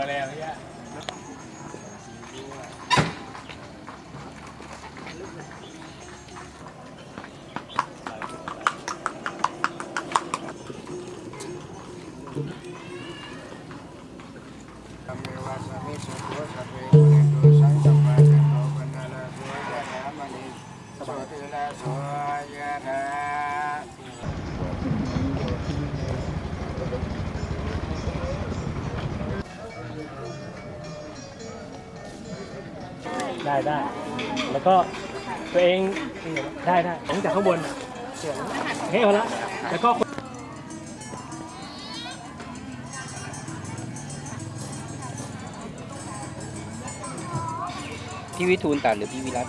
我来呀。 ได้ได้ แล้วก็ตัวเองได้ได้ผงจากข้างบนเเฮ้ยพอละแล้วก็พี่วิทูลตัดหรือพี่วิรัต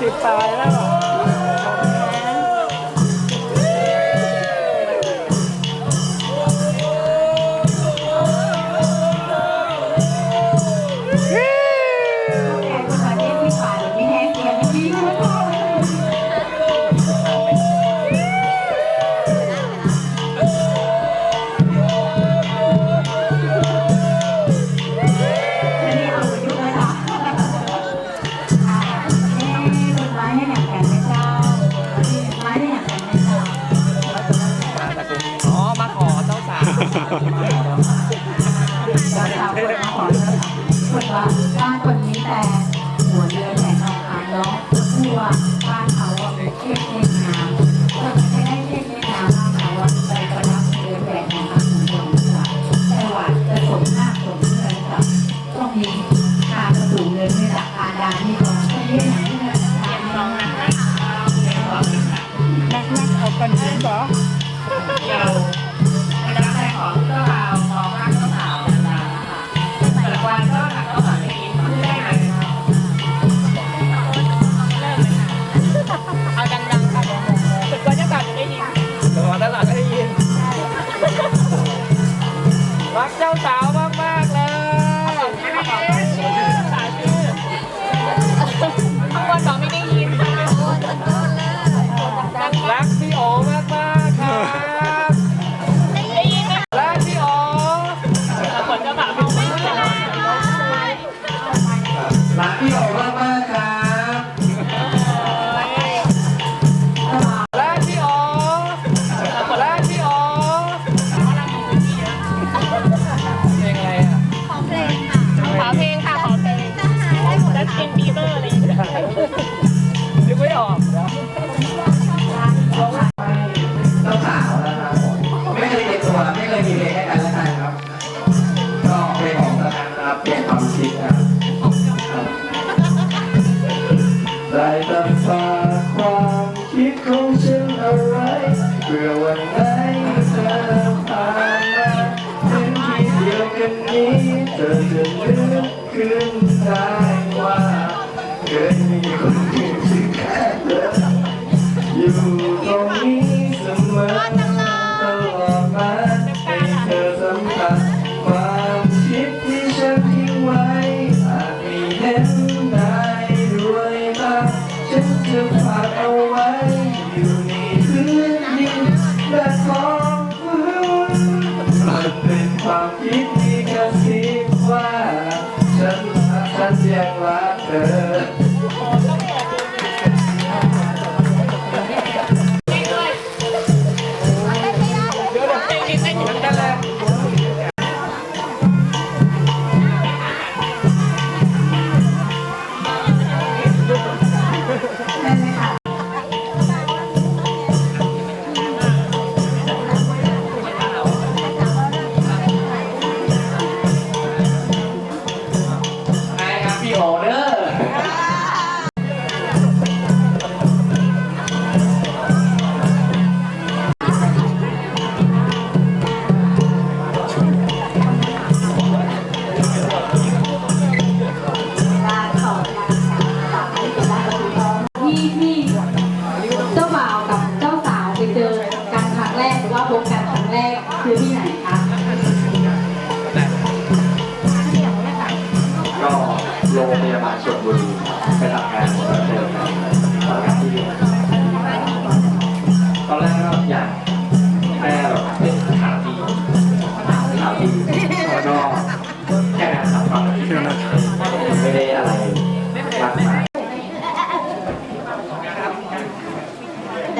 สิบตายแล้ว Bye.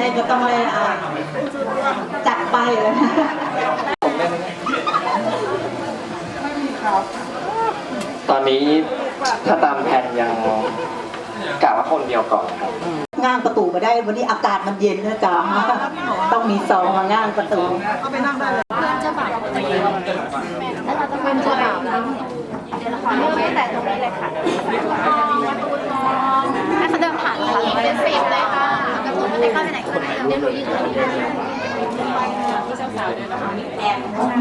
ได้ก็ต้องเลยอะจัดไปเลยตอนนี้ถ้าตามแผนยังกะว่าคนเดียวก่อนครับง่างประตูมาได้วันนี้อากาศมันเย็นนะจ๊ะต้องมีซองมาง่างประตูเพื่อนเจ้าบ่าวปกติแล้วเราจะเป็นเจ้าบ่าวแล้วเริ่มตั้งแต่ตรงนี้เลยค่ะให้เขาเดินผ่านค่ะเป็นสิบเลยค่ะกระตุ้นไม่ เข้าไปไหนก็ได้เรียนรู้ยืนตรงนี้ที่เจ้าสาวด้วยนแอบมคะ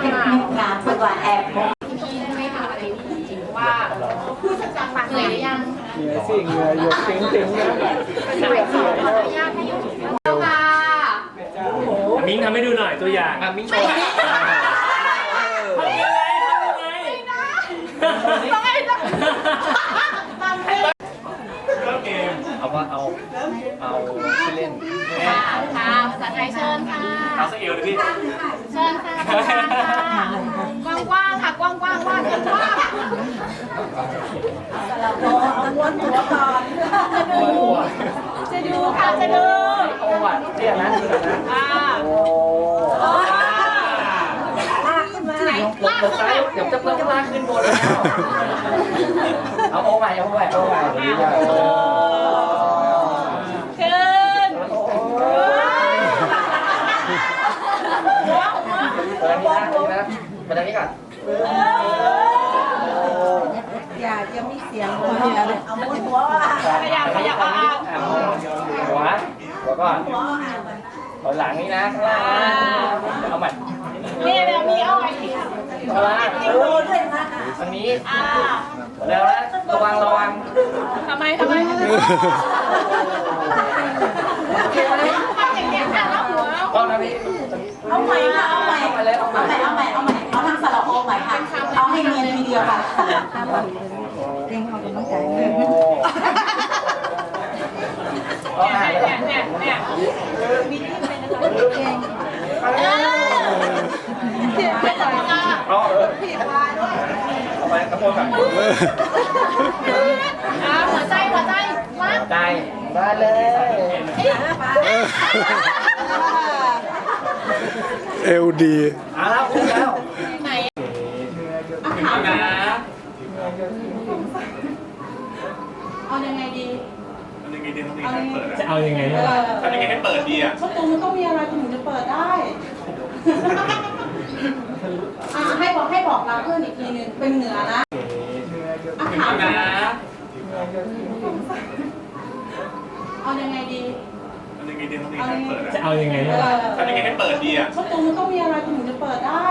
เทคนิคงานเป็นว่าแอบพี่ไม่ค่ะอะไรจริงๆว่าพูดสักปากเหนื่อยยังเหงื่อยสิเหงื่อหยดติ้งติ้งนะสวยขออนุญาตให้ยุ่งเจ้าค่ะมิ้งทำให้ดูหน่อยตัวอย่างมิ้งโชว์ทำยังไงทำยังไง เอาว่าเอาเอาชื่อเล่นค่ะค่ะภาษาไทยเชิญค่ะ เอาสักเอวเลยพี่เชิญค่ะกว้างๆค่ะกว้างๆว่างกว้างๆจะดูค่ะจะดูโอ้ว่ะเรียกนะเรียกนะค่ะโอ้ ไหน ลากขึ้นมาเดี๋ยวจะเพิ่มจะลากขึ้นบนแล้วเอาโอ้ใหม่เอาใหม่เอาใหม่เดี๋ยวนี้ได้ขึ้นเออนี่นะนี่นะมาทางนี้ก่อนอย่ายังมีเสียงหัวเลยเอามือหัวขยับขยับเอาเอาหัวหัวก่อนถอยหลังนี่นะข้างล่างนะเอาใหม่เนี่ยเดี๋ยวมีอ้อยข้างล่าง โดนด้วยนะทางนี้อ่าเร็วนะระวังระวังทำไมทำไมทำอางเงี้ยค่ะแล้วหัวกล้องนะพี่เอาใหม่ค่ะเอาใหม่เอาใหม่เอาใหม่เอาใหม่เอาใหม่เอาทางสระโอใหม่ค่ะเอาให้เนียนทีเดียวค่ะโอ้เอาใหม่เนี่ยเนี่ยเนี่ยเออไม่ต้องมาเเอาเออเอาไปตะโกนก่อนอ่าหัวใจหัวใจมาใจ มาเลย เอลดี เอาแล้วพูดแล้วไหนเอายังไงดีจะเอายังไงเนี่ยทำยังไงให้เปิดดีอะ ประตูมันต้องมีอะไรถึงจะเปิดได้่ะให้บอกให้บอกลาเพื่อนอีกทีนึงเป็นเหนือนะอาะถามนะเอายังไงดีจะเอายังไงเอเนี่ยอทยังไงให้เปิดดีอะประตูมันต้องมีอะไรถึงจะเปิดได้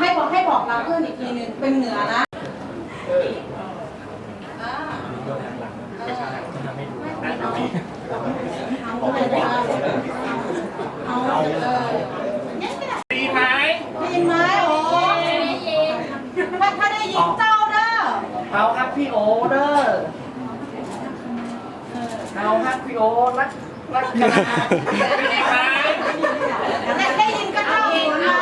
ให้บอกให้บอกลาเพื่อนอีกทีนึงเป็นเหนือนะไม่ใช่ไม่เนาะ พี่โอรักรักกันดีไหมได้ได้ยินก็เจ้ามา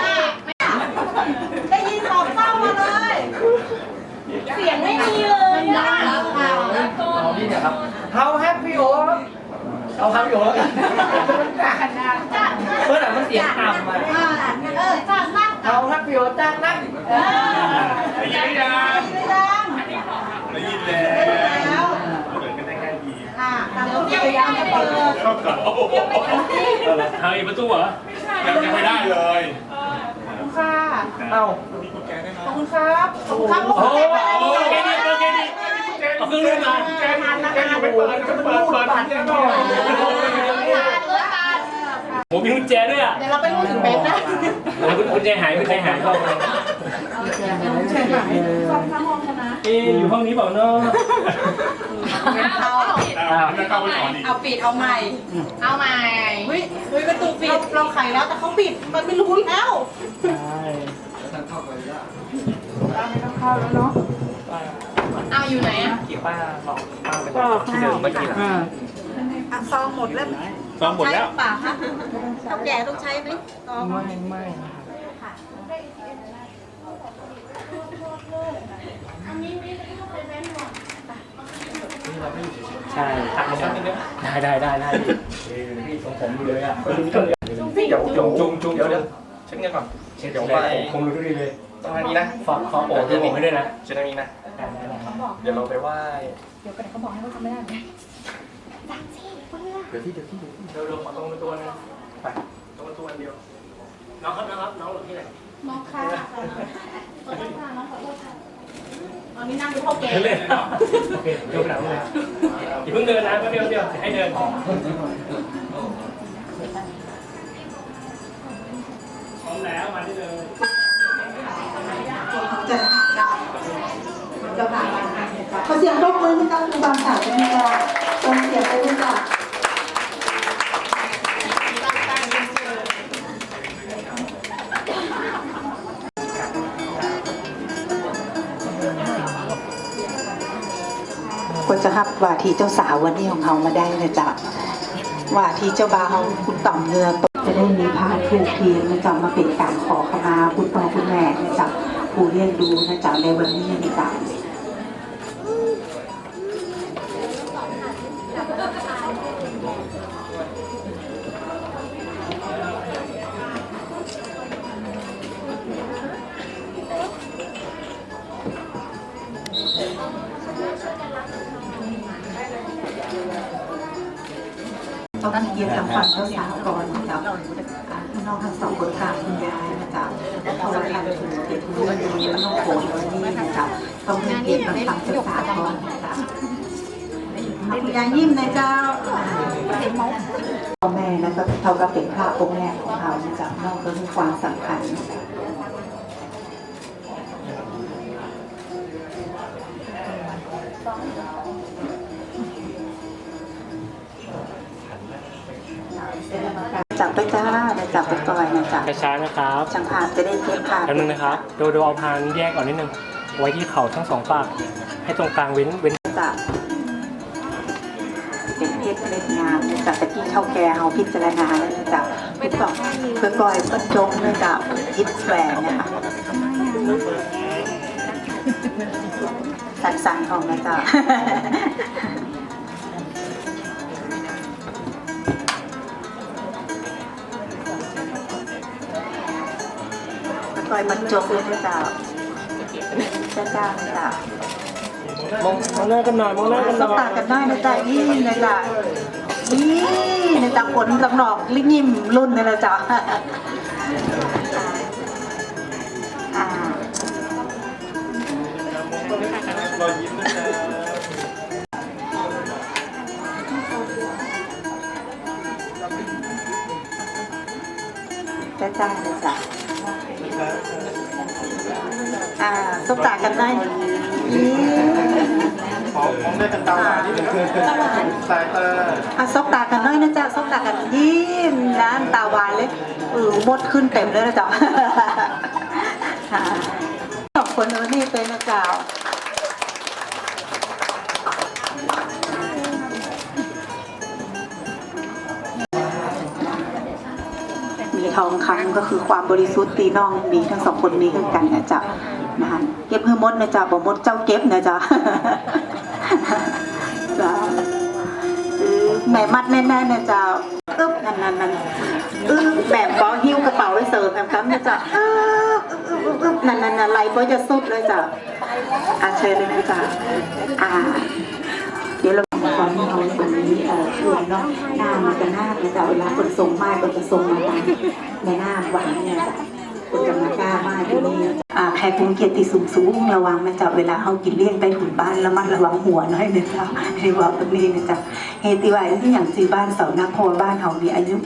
ได้ยินบอกเจ้ามาเลย เสียงไม่มีเลยอะเอาพี่เนี่ยครับเอาฮักพี่โอเอาฮักพี่โอแล้วกันเพื่อนอะมันเสียงต่ำอะอ่าเออจ้านั่งเอาฮักพี่โอจ้างนักเออได้ยินหรือยังได้ยังได้ยินแล้แล้ว ว เหมือนกันได้แค่ดี อ่าแต่ต้องพยายามเปิดเข้าก่อนโอ้โหทางอีกประตูเหรอยังยังไม่ได้เลยขอบคุณค่ะเอ้าขอบคุณครับขอบคุณครับโอ้โหโอเคดีโอเคดีเอาเครื่องลื่นมาแกแกอยู่ไม่เปิดจะเปิดเปิดแกหน่อยโอ้มีกุญแจด้วยอะเดี๋ยวเราไปรู้ถึงเบนนะกุญแจหายกุญแจหายเข้ามาเชิญค่ะฟังทั้งห้องชนะเอ๊อยู่ห้องนี้เปล่าเนาะ เอาอ้าวจะเข้าไปก่อนอีกเอาปิดเอาใหม่เอาใหม่เฮ้ยเฮ้ยประตูปิดเราไขแล้วแต่เขาปิดมันไม่รู้แล้วใช่แล้วเข้าไปยากไม่ต้องเข้าแล้วเนาะเอาอยู่ไหนอะกี่ป้าบอกป้าไปที่เดิมเมื่อกี้แหละซองหมดแล้วซอมหมดแล้วป่าคะเท่าแก่ต้องใช้ไหมซองไม่ไม่อันนี้ไม่ได้เข้าไปแบนหมด ใช่ได้ได้ได้ได้พี่ทรงผมดูเลยอะเดี๋ยวจุงจุงจุงเดี๋ยวเดี๋ยวเช็คเงินก่อนเช็ดเดี๋ยวไปไปคงรู้ดีเลยต้องอันนี้นะฝากฝากโอ้ยผมให้ด้วยนะเช็คอันนี้นะเดี๋ยวเราไปไหว้เดี๋ยวกันเขาบอกให้เขาทำไม่ได้เดี๋ยวที่เดี๋ยวที่เดี๋ยวที่เร็วๆขอตรงตัวนึงไปตรงตัวอันเดียวน้องครับน้องครับน้องหลบที่ไหนน้องค่ะขอโทษค่ะน้องขอโทษค่ะเอานี่นั่งดูพ่อแก่เดินเลยโอเคเดี๋ยวไปหลังเลยอย่าเพิ่งเดินนะแป๊บเดียวเดียวให้เดินพร้อมแล้วมาได้เลยจะจะผ่านมาขอเสียงปรบมือให้กับครูบางสาวด้วยค่ะส่งเสียงไปด้วยค่ะ ก็จะรับว่าที่เจ้าสาววันนี้ของเขามาได้นะจ๊ะว่าที่เจ้าบ่าวคุณต่อมเงือกจะได้มีพานถูกเทียนนะจ๊ะมาเป็นการขอขมาคุณพ่อคุณแม่นะจ๊ะผู้เลี้ยงดูนะจ๊ะในวันนี้นะจ๊ะ ต้องเกียรติทางฝั่งเจ้าสาวก่อนนะจ๊ะอ่าพี่น้องทั้งสองคนกลางคุณยายนะจ๊ะแล้วพอวันทันถึงเกียรติคุณยายน้องโขนวันนี้นะจ๊ะต้องให้เกียรติทางฝั่งเจ้าสาวก่อนนะจ๊ะคุณยายยิ้มนะเจ้าพ่อแม่นะก็เท่ากับเป็นพระองค์แม่ของเรานะจ๊ะน้องก็มีความสำคัญนะจ๊ะ จับไปจ้านะจับไปก่อนนะจ๊ะช้าๆนะครับช่างภาพจะได้เก็บภาพแป๊บนึงนะครับดูดูเอาพานแยกก่อนนิดนึง ไว้ที่เข่าทั้งสองปาก ให้ตรงกลางเว้นเว้นจะเป็นเพชรเม็ดงามนะจ๊ะแต่ที่เท่าแก่เอาพิจารณาแล้วนะจ๊ะเพื่อก่อนเพื่อก่อยเพื่อจงนะจ๊ะยิบแหวนนะคะสันสันๆของนะจ๊ะ อก่อยบรรจงเลยนะจ๊ะจ้าจ้าๆนะจ๊ะมองมองหน้ากันหน่อยมองหน้ากันหสน่อบตายกันได้นะจ๊ะนี่นะจ๊ะนี่นะจ๊ะผลกำนอกลิงิมรุ่นนี่นะจ๊ะอ่า รอยยิ้มนะจ๊ะจ้าจ้านะจ๊ะ อ่าสบตากันได้นี่ขอของได้กันตาหวานนิดนึงสายตาอะซอกตากันหน้อยนะจ๊ะซอกตากันยิ้มนะตาหวานเลยเออมดขึ้นเต็มเลยนะจ๊ะค่ะขอบคุณวันนี้เป็นนะจ๊ะ ทองคำก็คือความบริสุทธิ์ตีน้องมีทั้งสองคนนี้คือกันนะจ๊ะนะคะเก็บเพื่อมดนะจ๊ะบ่มดเจ้าเก็บนะจ๊ะจ้ะเออแม่มัดแน่ๆเนี่ยจะอึ๊บนั่นนั่นนั่นอึ๊บแบบก็หิ้วกระเป๋าไว้เสริมแบบครับเนี่ยจะอึ๊บอึ๊บอึ๊บอึ๊บนั่นนั่นนั่นไหลก็จะสุดเลยจ้ะอาเชิญเลยนะจ๊ะอ่า ดี๋ยวเราขอที่เอาอันนี้เอ่อชวยเนาะหน้ามันจะหน้าเนี่ยจ้ะเวลาคนส่งไม้ก็จะส่งมาตามในหน้าหวานเนี่ยจ้ะคนจะมากล้าไม้ที่นี่อ่าแขกคุณเกียรติสูงสูงระวังนะจ๊ะเวลาเขากินเลี้ยงใต้ถุนบ้านระมัดระวังหัวน่อยนะจ๊ะที่ว่าตรงนี้นะจ๊ะเหตุที่ว่าที่อย่างซื้อบ้านเสานักโพบ้านเขามีอายุ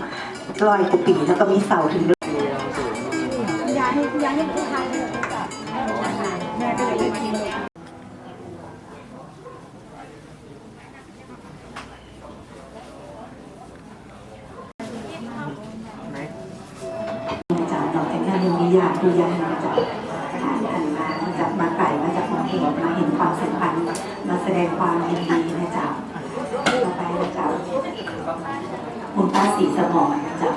ร้อยกว่าปีแล้วก็มีเสาถึงายังมีญาติดูญาติอาจารย์ผ่านันมามาจากมาไก่มาจากของหัวมาเห็นความสัมพันธ์มาแสดงความยินดีนะจ๊ะต่อไปนะจ๊ะคุณป้าสีสมองนะจ๊ะ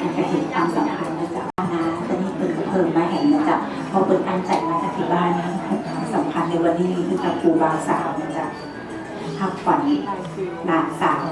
มันจะเห็นความสัมพันธ์นะจ๊ะนะตอนนี้เปิดเพิ่มมาเห็นนะจ๊ะพอเปิดตั้งใจมาจากที่บ้านนะความสัมพันธ์ในวันนี้คือกับครูบาสาวนะจ๊ะทับฝันหลานสาว